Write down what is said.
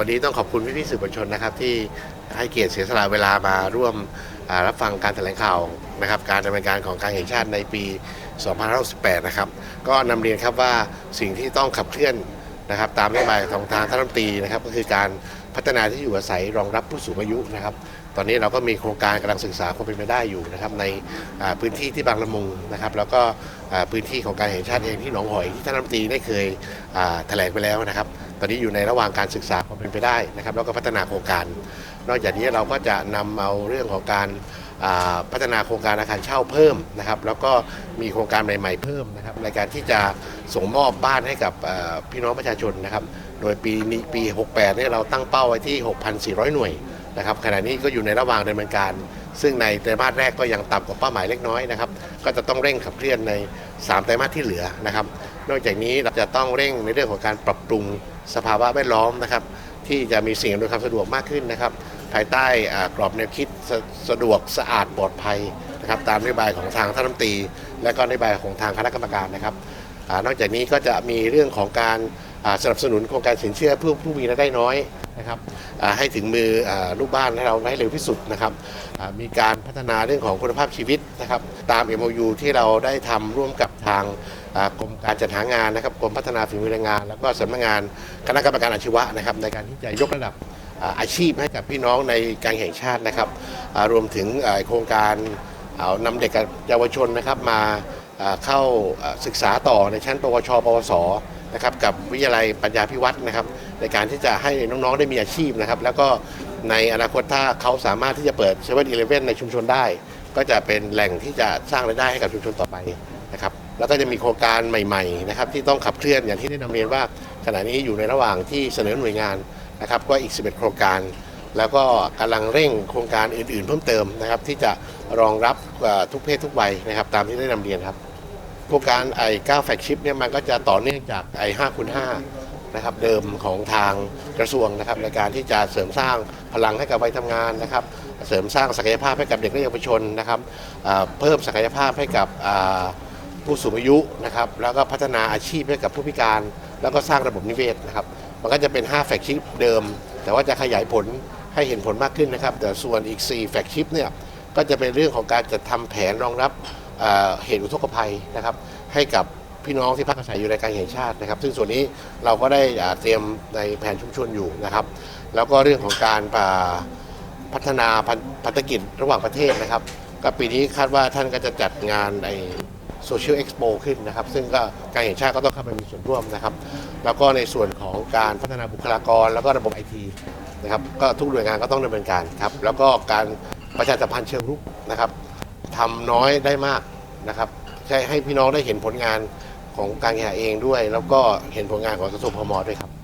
วันนี้ต้องขอบคุณพี่ๆสื่อมวลชนนะครับที่ให้เกียรติเสียสละเวลามาร่วมรับฟังการแถลงข่าวนะครับการดำเนินการของการแห่งชาติในปี 2568 นะครับ ก็นำเรียนครับว่าสิ่งที่ต้องขับเคลื่อนนะครับตามนโยบายของทางท่านรัฐมนตรีนะครับก็คือการพัฒนาที่อยู่อาศัยรองรับผู้สูงอายุนะครับ ตอนนี้เราก็มีโครงการกำลังศึกษาความเป็นไปได้อยู่นะครับในพื้นที่ที่บางละมุงนะครับ แล้วก็พื้นที่ของการแห่งชาติเองที่หนองหอยที่ท่านรัฐมนตรีได้เคยแถลงไปแล้วนะครับ ตอนนี้อยู่ในระหว่างการศึกษาความเป็นไปได้นะครับแล้วก็พัฒนาโครงการ นอกจากนี้เราก็จะนำเอาเรื่องของการพัฒนาโครงการอาคารเช่าเพิ่มนะครับแล้วก็มีโครงการใหม่ ๆ เพิ่มนะครับในการที่จะส่งมอบบ้านให้กับพี่น้องประชาชนนะครับโดยปีนี้ปี 68เนี่ยเราตั้งเป้าไว้ที่ 6,400 หน่วยนะครับขณะนี้ก็อยู่ในระหว่างดำเนินการ ซึ่งในไตรมาสแรกก็ยังต่ำกว่าเป้าหมายเล็กน้อยนะครับก็จะต้องเร่งขับเคลื่อนใน 3 ไตรมาสที่เหลือนะครับ นอกจากนี้เราจะต้องเร่งในเรื่องของการปรับปรุงสภาวะแวดล้อมนะครับ ที่จะมีสิ่งอำนวยความสะดวกมากขึ้นนะครับ ภายใต้อ่ากรอบแนวคิดสะสะดวกสะอาดปลอดภัยนะครับตามนโยบายของทางท่านรัฐมนตรี และก็นโยบายของทางคณะกรรมการนะครับอนอกจากนี้ก็จะมีเรื่องของการสนับสนุนโครงการสินเชื่อเพื่อผู้มีรายได้น้อย นะครับให้ถึงมืออลูกบ้านให้เราให้เร็วที่สุดนะครับมีการพัฒนาเรื่องของคุณภาพชีวิตนะครับ ตาม MOU ที่เราได้ทำร่วมกับทางกรมการจัดหางานนะครับกรมพัฒนาฝีมือแรงงาน แล้วก็สำนักงานคณะกรรมการอาชีวะนะครับ ในการที่จะยกระดับอาชีพให้กับพี่น้องในการแห่งชาตินะครับรวมถึงโครงการเอานำเด็กเยาวชนนะครับมาเข้าศึกษาต่อในชั้นปวช ปวสนะครับกับวิทยาลัยปัญญาพิวัตรนะครับ ในการที่จะให้น้องๆได้มีอาชีพนะครับ แล้วก็ในอนาคตถ้าเขาสามารถที่จะเปิดเซเว่นอีเลฟเว่นในชุมชนได้ ก็จะเป็นแหล่งที่จะสร้างรายได้ให้กับชุมชนต่อไปนะครับแล้วก็จะมีโครงการใหม่ๆนะครับที่ต้องขับเคลื่อนอย่างที่ได้นำเรียนว่าขณะนี้อยู่ในระหว่างที่เสนอหน่วยงานนะครับก็อีก 11 โครงการ แล้วก็กำลังเร่งโครงการอื่น ๆ เพิ่มเติมนะครับที่จะรองรับทุกเพศทุกวัยนะครับตามที่ได้นำเรียนครับโครงการไอ้9แฟกชิปเนี่ยมันก็จะต่อเนื่องจากไอ้5คูณ5 นะครับเดิมของทางกระทรวงนะครับในการที่จะเสริมสร้างพลังให้กับวัยทำงานนะครับ เสริมสร้างศักยภาพให้กับเด็กและเยาวชนนะครับเพิ่มศักยภาพให้กับผู้สูงอายุนะครับแล้วก็พัฒนาอาชีพให้กับผู้พิการ แล้วก็สร้างระบบนิเวศนะครับมันก็จะเป็น 5 แฟกชิปเดิม แต่ว่าจะขยายผลให้เห็นผลมากขึ้นนะครับ แต่ส่วนอีก 4 แฟกชิปเนี่ยก็จะเป็นเรื่องของการจัดทำแผนรองรับเอ่อเหตุอุทกภัยนะครับให้กับ พี่น้องที่พักอาศัยอยู่ในการแห่งชาตินะครับ ซึ่งส่วนนี้เราก็ได้เตรียมในแผนชุมชนอยู่นะครับ แล้วก็เรื่องของการาพัฒนาพันพันธกิจระหว่างประเทศนะครับ ก็ปีนี้คาดว่าท่านก็จะจัดงานในโซเชียลเอ็กซ์โปขึ้นนะครับ ซึ่งก็การแห่งชาติก็ต้องเข้าไปมีส่วนร่วมนะครับ แล้วก็ในส่วนของการพัฒนาบุคลากร แล้วก็ระบบไอทีนะครับก็ทุกหน่วยงานก็ต้องดำเนินการครับ แล้วก็การประชาสัมพันธ์เชิงรุกนะครับทำน้อยได้มากนะครับใช่ให้พี่น้องได้เห็นผลงาน ของการแข่งเองด้วย แล้วก็เห็นผลงานของกระทรวงพมด้วยครับ